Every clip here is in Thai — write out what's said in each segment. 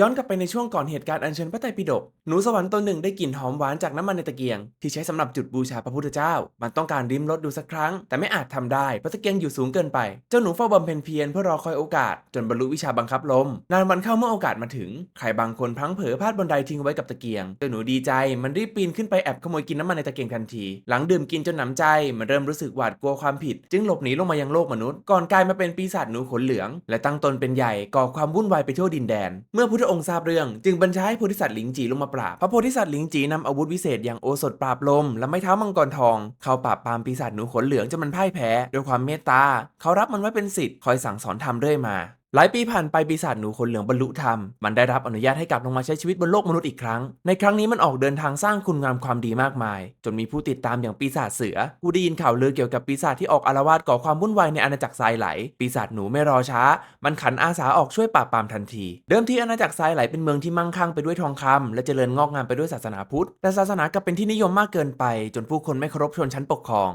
ย้อนกลับไปในช่วงก่อนเหตุการณ์อัญเชิญพระไตรปิฎกหนูสวรรค์ตัวหนึ่งได้กลิ่นหอมหวานจากน้ำมันในตะเกียง ที่ใช้สำหรับจุดบูชาพระพุทธเจ้า มันต้องการริมรสดูสักครั้ง แต่ไม่อาจทำได้เพราะตะเกียงอยู่สูงเกินไป เจ้าหนูเฝ้าบำเพ็ญเพียรเพื่อรอคอยโอกาส จนบรรลุวิชาบังคับลม นานวันเข้าเมื่อโอกาสมาถึง ใครบางคนพลังเผลอพลาดบนไดทิ้งไว้กับตะเกียง เจ้าหนูดีใจ มันรีบปีนขึ้นไปแอบขโมยกินน้ำมันในตะเกียงทันที หลังดื่มกินจนหนำใจ มันเริ่มรู้สึกหวาดกลัวความผิด จึงหลบหนีลงมายังโลกมนุษย์ ก่อนกลายมาเป็นปีศาจหนูขนเหลือง และตั้งตนเป็นใหญ่ก่อความวุ่นวายไปทั่วดินแดน เมื่อพุทธองค์ทราบเรื่อง จึงบัญชาให้โพธิสัตว์หลิงจีลงมาปราบ พระโพธิสัตว์หลิงจีนำอาวุธวิเศษอย่างโอสถปราบลม และไม้เท้ามังกรทอง เข้าปราบปรามปีศาจหนูขนเหลืองจนมันพ่ายแพ้ ด้วยความเมตตา เขารับมันไว้เป็นสิทธิ์คอยสั่งสอนทำเรื่อยมา หลายปีผ่านไปปีศาจหนูขนเหลืองบรรลุธรรม มันได้รับอนุญาตให้กลับลงมาใช้ชีวิตบนโลกมนุษย์อีกครั้ง ในครั้งนี้มันออกเดินทางสร้างคุณงามความดีมากมาย จนมีผู้ติดตามอย่างปีศาจเสือ ผู้ได้ยินข่าวลือเกี่ยวกับปีศาจที่ออกอารวาสก่อความวุ่นวายในอาณาจักรทรายไหล ปีศาจหนูไม่รอช้า มันขันอาสาออกช่วยปราบปรามทันที เดิมทีอาณาจักรทรายไหลเป็นเมืองที่มั่งคั่งไปด้วยทองคำและเจริญงอกงามไปด้วยศาสนาพุทธ แต่ศาสนากลับเป็นที่นิยมมากเกินไป จนผู้คนไม่เคารพชนชั้นปกครอง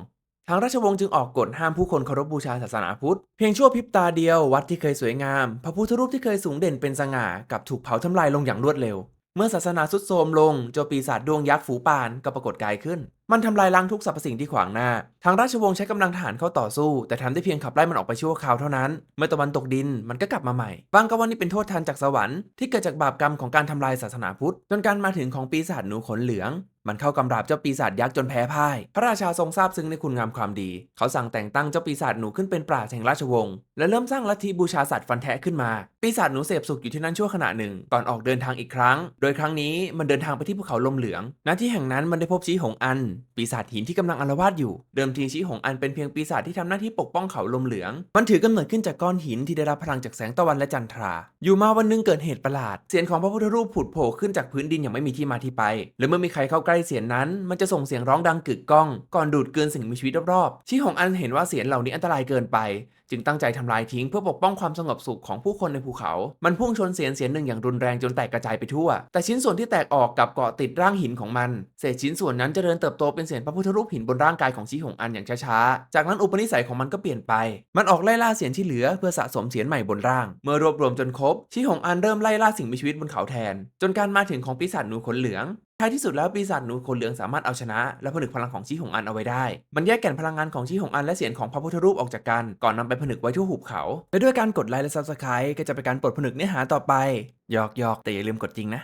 างราชวงศ์จึงออกกฎห้ามผู้คนเคารพบูชาศาสนาพุทธ เพียงชั่วพริบตาเดียววัดที่เคยสวยงาม พระพุทธรูปที่เคยสูงเด่นเป็นสง่ากลับถูกเผาทำลายลงอย่างรวดเร็ว เมื่อศาสนาสุดโทรมลงเจ้าปีศาจดวงยักษ์ฝูปานก็ปรากฏกายขึ้น มันทำลายล้างทุกสรรพสิ่งที่ขวางหน้า ทางราชวงศ์ใช้กำลังทหารเข้าต่อสู้ แต่ทำได้เพียงขับไล่มันออกไปชั่วคราวเท่านั้น เมื่อตะวันตกดินมันก็กลับมาใหม่ บางก็ว่านี่เป็นโทษทันจากสวรรค์ที่เกิดจากบาปกรรมของการทำลายศาสนาพุทธ จนการมาถึงของปีศาจหนูขนเหลืองมันเข้ากำราบเจ้าปีศาจยักษ์จนแพ้พ่าย พระราชาทรงทราบซึ้งในคุณงามความดี เขาสั่งแต่งตั้งเจ้าปีศาจหนูขึ้นเป็นปราชญ์แห่งราชวงศ์ และเริ่มสร้างลัทธิบูชาสัตว์ฟันแทะขึ้นมา ปีศาจหนูเสพสุขอยู่ที่นั่นชั่วขณะหนึ่ง ก่อนออกเดินทางอีกครั้ง โดยครั้งนี้มันเดินทางไปที่ภูเขาลมเหลือง ณ ที่แห่งนั้นมันได้พบชี้หงอันปีศาจหินที่กำลังอารวาสอยู่ เดิมทีชี้หงอันเป็นเพียงปีศาจที่ทำหน้าที่ปกป้องเขาลมเหลือง มันถือกำเนิดขึ้นจากก้อนหินที่ได้รับพลังจากแสงตะวันและจันทรา อยู่มาวันหนึงเกิดเหตุประหลาด เสียงของพระพุทธรูปผุดโผล่ขึ้นจากพื้นดินอย่างไม่มีที่มาที่ไป และเมื่อมีใครเข้าใกล้เสียงนั้น มันจะส่งเสียงร้องดังกึกก้อง ก่อนดูดกลืนสิ่งมีชีวิตรอบๆชี้หงอันเห็นว่าเสียงเหล่านี้อันตรายเกินไป จึงตั้งใจทำลายทิ้งเพื่อปกป้องความสงบสุขของผู้คนในภูเขา มันพุ่งชนเสียนเสียนหนึ่งอย่างรุนแรงจนแตกกระจายไปทั่ว แต่ชิ้นส่วนที่แตกออกกับเกาะติดร่างหินของมัน เศษชิ้นส่วนนั้นจเจริญเติบโตเป็นเสียนพระพุทธรูปหินบนร่างกายของชีหงอันอย่างช้าๆ จากนั้นอุปนิสัยของมันก็เปลี่ยนไป มันออกไล่ล่าเสียนที่เหลือเพื่อสะสมเสียนใหม่บนร่าง เมื่อรวบรวมจนครบชีหงอันเริ่มไล่ล่าสิ่งมีชีวิตบนเขาแทน จนการมาถึงของปีศาจหนูขนเหลือง ท้ายที่สุดแล้วปีศาจหนูขนเหลืองสามารถเอาชนะ และผนึกพลังของชีหงอันเอาไว้ได้ มันแยกแก่นพลังงานของชีหงอันและเสียงของพระพุทธรูปออกจากกัน ก่อนนำไปผนึกไว้ทั่วหุบเขา และด้วยการกดไลค์และซับสไครต์ก็จะเป็นการปลดผนึกเนื้อหาต่อไปหยอกหยอกแต่อย่าลืมกดจริงนะ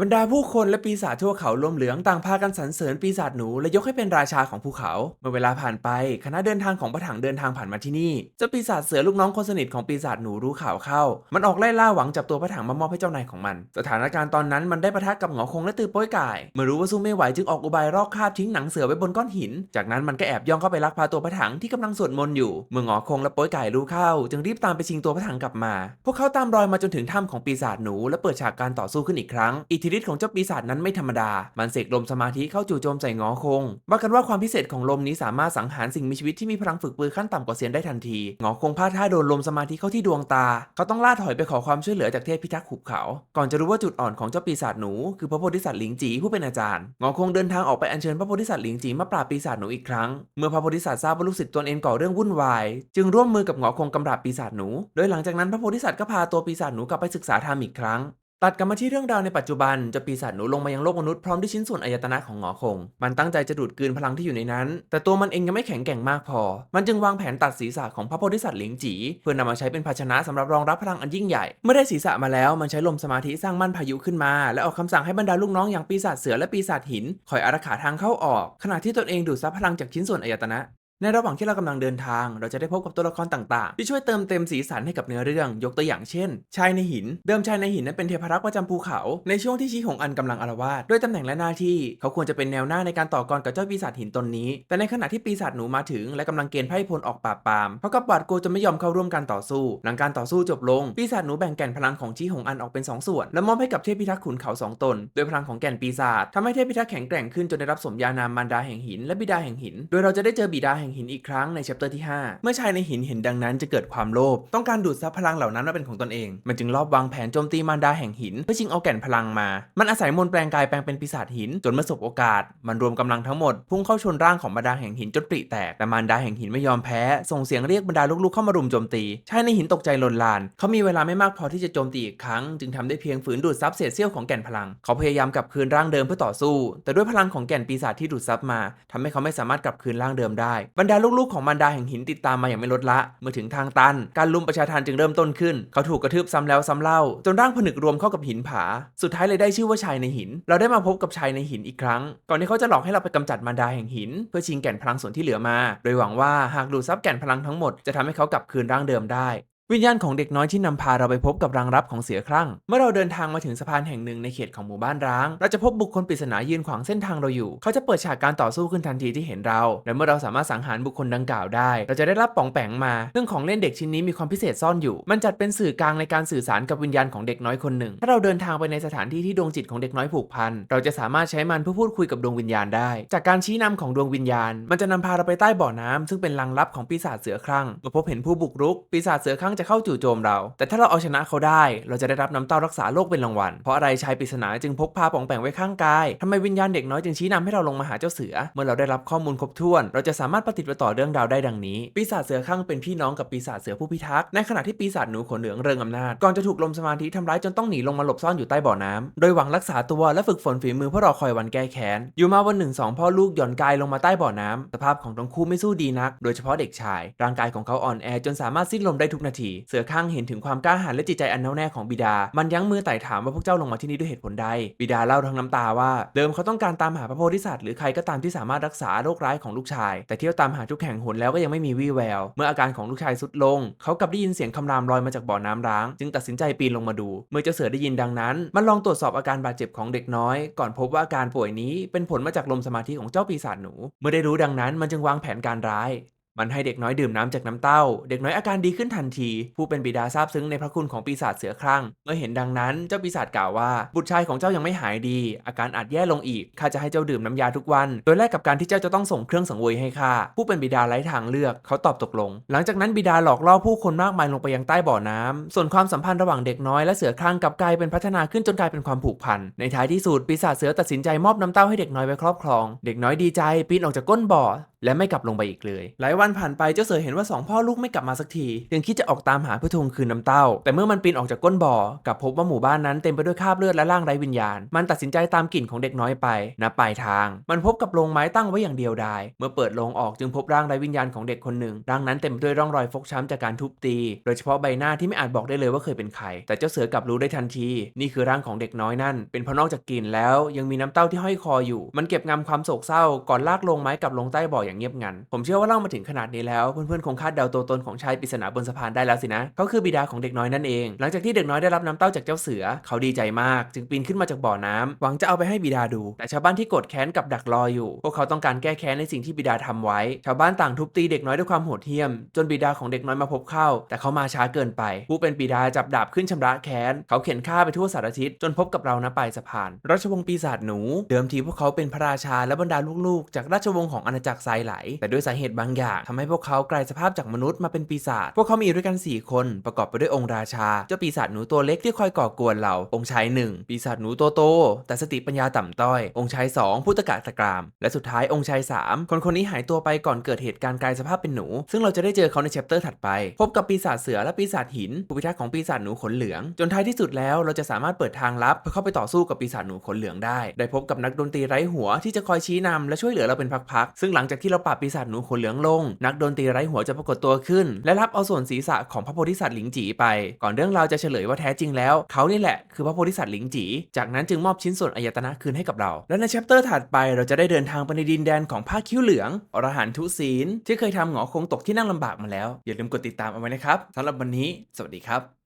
บรรดาผู้คนและปีศาจทั่วเขาลมเหลืองต่างพากันสรรเสริญปีศาจหนูและยกให้เป็นราชาของภูเขา เมื่อเวลาผ่านไปคณะเดินทางของพระถังเดินทางผ่านมาที่นี่เจ้าปีศาจเสือลูกน้องคนสนิทของปีศาจหนูรู้ข่าวเข้า มันออกไล่ล่าหวังจับตัวพระถังมามอบให้เจ้านายของมัน สถานการณ์ตอนนั้นมันได้ปะทะกับหงอคงและตือป้อยก่ายเมื่อรู้ว่าสู้ไม่ไหวจึงออกอุบายรอกคาบทิ้งหนังเสือไว้บนก้อนหิน จากนั้นมันก็แอบย่องเข้าไปลักพาตัวพระถังที่กำลังสวดมนต์อยู่เมื่อหงอคงและป้อยก่ายรู้เข้า จึงรีบตามไปชิงตัวพระถังกลับมา พวกเขาตามรอยมาจนถึงถ้ำของปีศาจหนูและเปิดฉากการต่อสู้ขึ้นอีกครั้งอิทธิฤทธิ์ของเจ้าปีศาจนั้นไม่ธรรมดา มันเสกลมสมาธิเข้าจู่โจมใส่งอคงว่ากันว่าความพิเศษของลมนี้สามารถสังหารสิ่งมีชีวิตที่มีพลังฝึกปืนขั้นต่ำกว่าเซียนได้ทันที งอคงพลาดท่าโดนลมสมาธิเข้าที่ดวงตา เขาต้องล่าถอยไปขอความช่วยเหลือจากเทพพิทักษ์หุบเขา ก่อนจะรู้ว่าจุดอ่อนของเจ้าปีศาจหนูคือพระโพธิสัตว์หลิงจีผู้เป็นอาจารย์ งอคงเดินทางออกไปอัญเชิญพระโพธิสัตว์หลิงจีมาปราบปีศาจหนูอีกครั้ง เมื่อพระโพธิสัตว์ทราบว่าลูกศิษย์ตนเองก่อเรื่องวุ่นวาย จึงร่วมมือกับงอคงกำราบปีศาจหนู โดยหลังจากนั้นพระโพธิสัตว์ก็พาตัวปีศาจหนูกลับไปศึกษาธรรมอีกครั้ง ตัดกลับมาที่เรื่องราวในปัจจุบันจะปีศาจหนูลงมายังโลกมนุษย์พร้อมด้วยชิ้นส่วนอายตนะของหงอคง มันตั้งใจจะดูดกลืนพลังที่อยู่ในนั้น แต่ตัวมันเองยังไม่แข็งแกร่งมากพอ มันจึงวางแผนตัดศีรษะของพระโพธิสัตว์หลิงจี เพื่อนำมาใช้เป็นภาชนะสำหรับรองรับพลังอันยิ่งใหญ่ เมื่อได้ศีรษะมาแล้วมันใช้ลมสมาธิสร้างมั่นพายุขึ้นมา และออกคำสั่งให้บรรดาลูกน้องอย่างปีศาจเสือและปีศาจหินคอยอารักขาทางเข้าออก ขณะที่ตนเองดูดซับพลังจากชิ้นส่วนอายตนะ ในระหว่างที่เรากำลังเดินทาง เราจะได้พบกับตัวละครต่างๆ ที่ช่วยเติมเต็มสีสันให้กับเนื้อเรื่อง ยกตัวอย่างเช่น ชายในหิน เดิมชายในหินนั้นเป็นเทพรักษ์ประจำภูเขา ในช่วงที่ชีหงอันกำลังอารวาสด้วยตำแหน่งและหน้าที่ เขาควรจะเป็นแนวหน้าในการต่อกรกับเจ้าปีศาจหินตนนี้ แต่ในขณะที่ปีศาจหนูมาถึง และกำลังเกณฑ์ไพ่พลออกปราบปรามเขากับหวาดกลัวจนไม่ยอมเข้าร่วมการต่อสู้ หลังการต่อสู้จบลง ปีศาจหนูแบ่งแก่นพลังของชีหงอันออกเป็นสองส่วน และมอบให้กับเทพพิทักษ์ขุนเขาสองตน โดยพลังของแก่นปีศาจทำให้เทพพิทักษ์แข็งแกร่งขึ้นจนได้รับสมญานามมารดาแห่งหินและบิดาแห่งหิน โดยเราจะได้เจอบิดาแห่งห่งหินอีกครั้งใน chapter ที่ 5 เมื่อชายในหินเห็นดังนั้นจะเกิดความโลภต้องการดูดซับพลังเหล่านั้นมาเป็นของตนเอง มันจึงลอบวางแผนโจมตีมารดาแห่งหินเพื่อชิงเอาแก่นพลังมา มันอาศัยมนต์แปลงกายแปลงเป็นปีศาจหินจนเมื่อสบโอกาส มันรวมกำลังทั้งหมดพุ่งเข้าชนร่างของมารดาแห่งหินจนปริแตกแต่มารดาแห่งหินไม่ยอมแพ้ส่งเสียงเรียกบรรดาลูกๆเข้ามารุมโจมตีชายในหินตกใจลนลานเขามีเวลาไม่มากพอที่จะโจมตีอีกครั้ง จึงทำได้เพียงฝืนดูดซับเศษเสี้ยวของแก่นพลัง เขาพยายามกลับคืนร่างเดิมเพื่อต่อสู้ แต่ด้วยพลังของแก่นปีศาจที่ดูดซับมาทำให้เขาไม่สามารถกลับคืนร่างเดิมได้บรรดาลูกๆของมารดาแห่งหินติดตามมาอย่างไม่ลดละ เมื่อถึงทางตัน การลุมประชาทานจึงเริ่มต้นขึ้น เขาถูกกระทืบซ้ำแล้วซ้ำเล่า จนร่างผนึกรวมเข้ากับหินผา สุดท้ายเลยได้ชื่อว่าชายในหิน เราได้มาพบกับชายในหินอีกครั้ง ก่อนที่เขาจะหลอกให้เราไปกำจัดมารดาแห่งหิน เพื่อชิงแก่นพลังส่วนที่เหลือมา โดยหวังว่าหากดูดซับแก่นพลังทั้งหมดจะทำให้เขากลับคืนร่างเดิมได้ วิญญาณของเด็กน้อยที่นำพาเราไปพบกับรังรับของเสือคลั่ง เมื่อเราเดินทางมาถึงสะพานแห่งหนึ่งในเขตของหมู่บ้านร้าง เราจะพบบุคคลปริศนายืนขวางเส้นทางเราอยู่ เขาจะเปิดฉากการต่อสู้ขึ้นทันทีที่เห็นเรา และเมื่อเราสามารถสังหารบุคคลดังกล่าวได้ เราจะได้รับป่องแปงมาเรื่องของเล่นเด็กชิ้นนี้มีความพิเศษซ่อนอยู่ มันจัดเป็นสื่อกลางในการสื่อสารกับวิญญาณของเด็กน้อยคนหนึ่ง ถ้าเราเดินทางไปในสถานที่ที่ดวงจิตของเด็กน้อยผูกพัน เราจะสามารถใช้มันเพื่อพูดคุยกับดวงวิญญาณได้ จากการชี้นำของดวงวิญญาณ มันจะนำพาเราไปใต้บ่อน้ำซึ่งเป็นลังลับของปีศาจเสือคลั่งเมื่อพบเห็นผู้บุกรุกปีศาจเสือคลั่งจะเข้าจู่โจมเรา แต่ถ้าเราเอาชนะเขาได้ เราจะได้รับน้ำเต้ารักษาโรคเป็นรางวัล เพราะอะไรชายปริศนาจึงพกพาป่องแปงไว้ข้างกายทำไมวิญญาณเด็กน้อยจึงชี้นำให้เราลงมาหาเจ้าเสือ เมื่อเราได้รับข้อมูลครบถ้วน เราจะสามารถปฏิดประต่อเรื่องราวได้ดังนี้ ปีศาจเสือคลั่งเป็นพี่น้องกับปีศาจเสือผู้พิทักษ์ ในขณะที่ปีศาจหนูขนเหลืองเริงอำนาจ ก่อนจะถูกลมสมาธิทำร้ายจนต้องหนีลงมาหลบซ่อนอยู่ใต้บ่อน้ำโดยหวังรักษาตัวและฝึกฝนฝีมือเพื่อรอคอยวันแก้แค้น อยู่มาวันหนึ่งสองพ่อลูกหย่อนกายลงมาใต้บ่อน้ำสภาพของทั้งคู่ไม่สู้ดีนัก โดยเฉพาะเด็กชาย ร่างกายของเขาอ่อนแอจนสามารถสิ้นลมได้ทุกนาทีเสือข้างเห็นถึงความกล้าหาญและจิตใจอันแน่วแน่ของบิดา มันยั้งมือไต่ถามว่าพวกเจ้าลงมาที่นี่ด้วยเหตุผลใด บิดาเล่าทั้งน้ำตาว่า เดิมเขาต้องการตามหาพระโพธิสัตว์หรือใครก็ตามที่สามารถรักษาโรคร้ายของลูกชาย แต่เที่ยวตามหาทุกแห่งหนแล้วก็ยังไม่มีวี่แวว เมื่ออาการของลูกชายสุดลง เขากลับได้ยินเสียงคำรามลอยมาจากบ่อน้ำร้าง จึงตัดสินใจปีนลงมาดู เมื่อเจ้าเสือได้ยินดังนั้น มันลองตรวจสอบอาการบาดเจ็บของเด็กน้อย ก่อนพบว่าอาการป่วยนี้เป็นผลมาจากลมสมาธิของเจ้าปีศาจหนู เมื่อได้รู้ดังนั้นมันจึงวางแผนการร้าย มันให้เด็กน้อยดื่มน้ำจากน้ำเต้า เด็กน้อยอาการดีขึ้นทันที ผู้เป็นบิดาซาบซึ้งในพระคุณของปีศาจเสือครั่ง เมื่อเห็นดังนั้นเจ้าปีศาจกล่าวว่า บุตรชายของเจ้ายังไม่หายดี อาการอาจแย่ลงอีก ข้าจะให้เจ้าดื่มน้ำยาทุกวัน โดยแลกกับการที่เจ้าจะต้องส่งเครื่องสังเวยให้ข้า ผู้เป็นบิดาไร้ทางเลือก เขาตอบตกลง หลังจากนั้นบิดาหลอกล่อผู้คนมากมายลงไปยังใต้บ่อน้ำส่วนความสัมพันธ์ระหว่างเด็กน้อยและเสือครั่งกับกลายเป็นพัฒนาขึ้นจนกลายเป็นความผูกพัน ในท้ายที่สุดปีศาจเสือตัดสินใจมอบน้ำเต้าให้เด็กน้อยไว้ครอบครอง เด็กน้อยดีใจปีนออกจากก้นบ่อและไม่กลับลงไปอีกเลย หลายวันผ่านไปเจ้าเสือเห็นว่าสองพ่อลูกไม่กลับมาสักที จึงคิดจะออกตามหาเพื่อทวงคืนน้ำเต้า แต่เมื่อมันปีนออกจากก้นบ่อกลับพบว่าหมู่บ้านนั้นเต็มไปด้วยคราบเลือดและร่างไร้วิญญาณ มันตัดสินใจตามกลิ่นของเด็กน้อยไปณปลายทาง มันพบกับโรงไม้ตั้งไว้อย่างเดียวดาย เมื่อเปิดโรงออกจึงพบร่างไร้วิญญาณของเด็กคนหนึ่ง ร่างนั้นเต็มไปด้วยร่องรอยฟกช้ำจากการทุบตี โดยเฉพาะใบหน้าที่ไม่อาจบอกได้เลยว่าเคยเป็นใคร แต่เจ้าเสือกลับรู้ได้ทันที นี่คือร่างของเด็กน้อยนั่น เป็นเพราะนอกจากกลิ่นแล้วยังมีน้ำเต้าที่ห้อยคออยู่ มันเก็บงำความโศกเศร้าก่อนลากลงไม้กลับลงใต้บ่ออย่างเงียบงัน ผมเชื่อว่าเล่ามาถึงขนาดนี้แล้วเพื่อนๆคงคาดเดาตัวตนของชายปริศนาบนสะพานได้แล้วสินะเขาคือบิดาของเด็กน้อยนั่นเอง หลังจากที่เด็กน้อยได้รับน้ำเต้าจากเจ้าเสือ เขาดีใจมาก จึงปีนขึ้นมาจากบ่อน้ำหวังจะเอาไปให้บิดาดู แต่ชาวบ้านที่โกรธแค้นกับดักรออยู่ พวกเขาต้องการแก้แค้นในสิ่งที่บิดาทำไว้ ชาวบ้านต่างทุบตีเด็กน้อยด้วยความโหดเหี้ยม จนบิดาของเด็กน้อยมาพบเข้า แต่เขามาช้าเกินไป ผู้เป็นบิดาจับดาบขึ้นชำระแค้น เขาเข็นฆ่าไปทั่วสารทิศจนพบกับเราณปลายสะพานราชวงศ์ปีศาจหนู เดิมทีพวกเขาเป็นพระราชาและบรรดาลูกๆ จากราชวงศ์ของอาณาจักรทรายไหล แต่ด้วยสาเหตุบางอย่างทำให้พวกเขากลายสภาพจากมนุษย์มาเป็นปีศาจ พวกเขามีอยู่ด้วยกัน 4 คน ประกอบไปด้วยองค์ราชา เจ้าปีศาจหนูตัวเล็กที่คอยก่อกวนเรา องค์ชายหนึ่งปีศาจหนูตัวโต แต่สติปัญญาต่ำต้อย องค์ชายสองผู้ตะกะตะกราม และสุดท้ายองค์ชายสามคนคนนี้หายตัวไปก่อนเกิดเหตุการณ์กลายสภาพเป็นหนู ซึ่งเราจะได้เจอเขาในแชปเตอร์ถัดไป พบกับปีศาจเสือและปีศาจหินผู้พิทักษ์ของปีศาจหนูขนเหลือง จนท้ายที่สุดแล้วเราจะสามารถเปิดทางลับเพื่อเข้าไปต่อสู้กับปีศาจหนูขนเหลืองได้ ได้พบกับนักดนตรีไร้หัวที่จะคอยชี้นำและช่วยเหลือเราเป็นพักๆซึ่งหลังจากที่เราปราบปีศาจหนูขนเหลืองลงนักดนตรีไร้หัวจะปรากฏตัวขึ้น และรับเอาส่วนศีรษะของพระโพธิสัตว์หลิงจีไป ก่อนเรื่องราวจะเฉลยว่าแท้จริงแล้ว เขานี่แหละคือพระโพธิสัตว์หลิงจี จากนั้นจึงมอบชิ้นส่วนอายตนะคืนให้กับเรา และในแชปเตอร์ถัดไปเราจะได้เดินทางไปในดินแดนของผ้าคิ้วเหลืองอรหันทุศีลที่เคยทำหงอคงตกที่นั่งลำบากมาแล้ว อย่าลืมกดติดตามเอาไว้นะครับสำหรับวันนี้ สวัสดีครับ